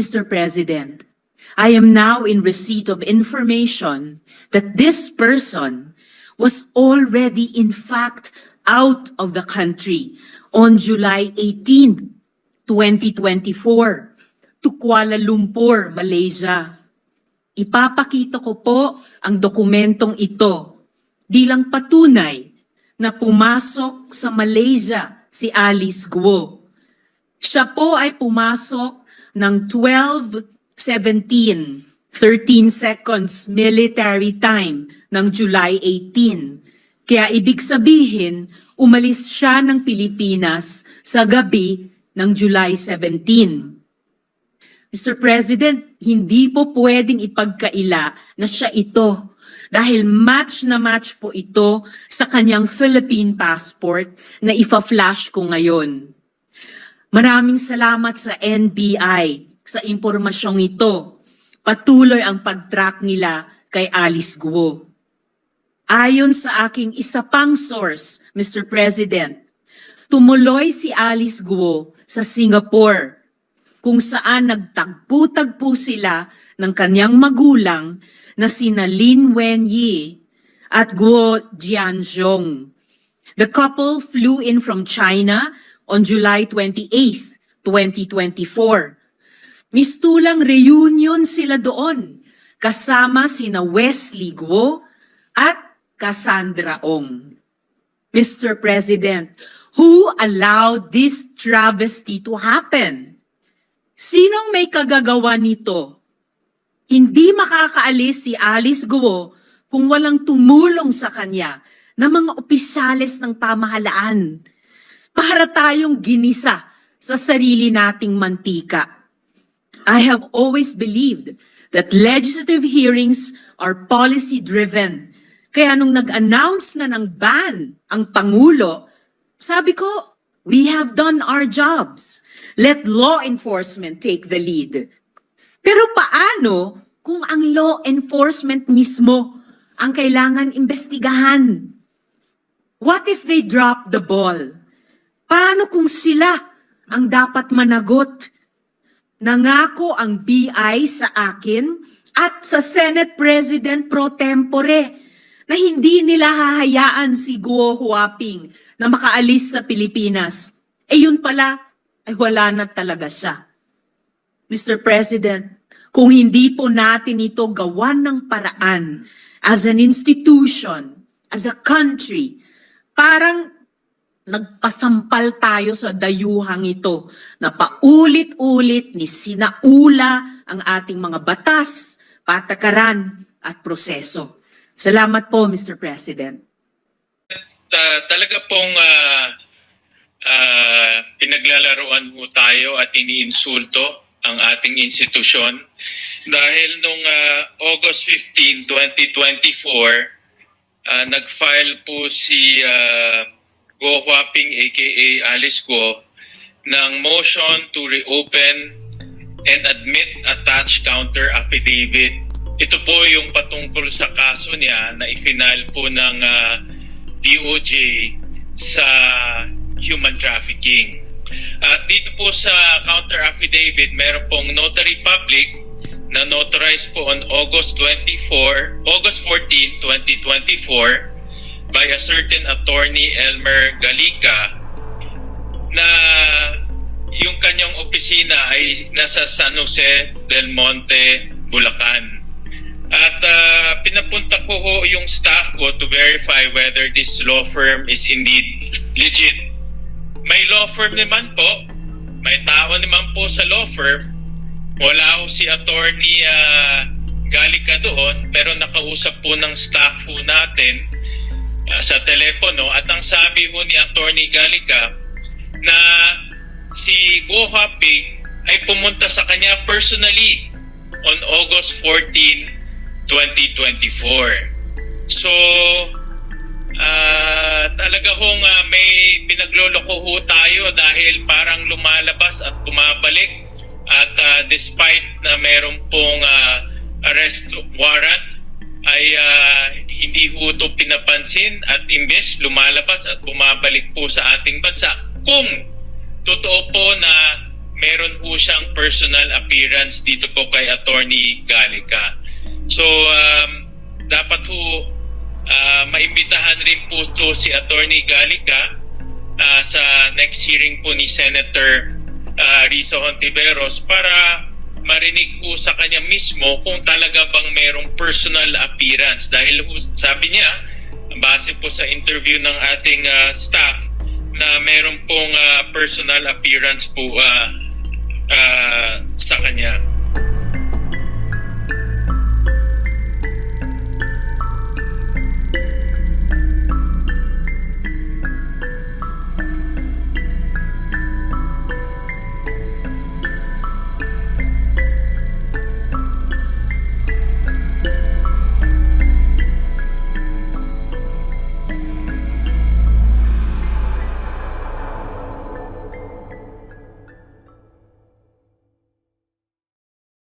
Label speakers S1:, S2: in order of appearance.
S1: Mr. President, I am now in receipt of information that this person was already in fact out of the country on July 18, 2024 to Kuala Lumpur, Malaysia. Ipapakita ko po ang dokumentong ito bilang patunay na pumasok sa Malaysia si Alice Guo. Siya po ay pumasok ng 12.17, 13 seconds military time ng July 18. Kaya ibig sabihin, umalis siya ng Pilipinas sa gabi ng July 17. Mr. President, hindi po pwedeng ipagkaila na siya ito dahil match na match po ito sa kanyang Philippine passport na ifa-flash ko ngayon. Maraming salamat sa NBI sa impormasyong ito. Patuloy ang pag-track nila kay Alice Guo. Ayon sa aking isa pang source, Mr. President, tumuloy si Alice Guo sa Singapore kung saan nagtagpo-tagpo sila ng kanyang magulang na sina Lin Wenyi at Guo Jianzhong. The couple flew in from China on July 28, 2024. Mistulang reunion sila doon kasama sina Wesley Guo at Cassandra Ong. Mr. President, who allowed this travesty to happen? Sinong may kagagawa nito? Hindi makakaalis si Alice Guo kung walang tumulong sa kanya na mga opisales ng pamahalaan para tayong ginisa sa sarili nating mantika. I have always believed that legislative hearings are policy-driven. Kaya nung nag-announce na ng ban ang Pangulo, sabi ko, we have done our jobs. Let law enforcement take the lead. Pero paano kung ang law enforcement mismo ang kailangan imbestigahan? What if they drop the ball? Paano kung sila ang dapat managot? Nangako ang BI sa akin at sa Senate President pro tempore na hindi nila hahayaan si Guo Huaping na makaalis sa Pilipinas. Eh yun pala, ay wala na talaga siya. Mr. President, kung hindi po natin ito gawan ng paraan as an institution, as a country, parang nagpasampal tayo sa dayuhang ito na paulit-ulit ni sinaula ang ating mga batas, patakaran at proseso. Salamat po, Mr. President.
S2: Ta- talaga pong ah, ah, pinaglalaroan ho tayo at iniinsulto ang ating institusyon dahil nung ah, August 15, 2024, ah, nag-file po si uh, Go Huaping aka Alice Go ng motion to reopen and admit attached counter affidavit. Ito po yung patungkol sa kaso niya na ifinal po ng ah, DOJ sa human trafficking. At dito po sa counter affidavit, meron pong notary public na notarized po on August 24, August 14, 2024 by a certain attorney Elmer Galica na yung kanyang opisina ay nasa San Jose del Monte, Bulacan. At ah, pinapunta ko ho yung staff ko to verify whether this law firm is indeed legit. May law firm naman po. May tao naman po sa law firm. Wala ho si attorney ah, Galica doon pero nakausap po ng staff ho natin sa telepono at ang sabi ho ni attorney Galica na si Go Haping ay pumunta sa kanya personally on August 14, 2024. So, ah talaga hong ah, may pinagloloko ho tayo dahil parang lumalabas at bumabalik at ah, despite na meron pong ah, arrest warrant ay ah, hindi ho pinapansin at imbes lumalabas at bumabalik po sa ating bansa. Kung totoo po na meron po siyang personal appearance dito po kay Attorney Gallica. So, um, dapat ho ah, maimbitahan rin po to si Attorney Gallica ah, sa next hearing po ni Senator ah, Rizzo Hontiveros para marinig po sa kanya mismo kung talaga bang merong personal appearance. Dahil sabi niya, base po sa interview ng ating ah, staff, na meron pong ah, personal appearance po ah, ah,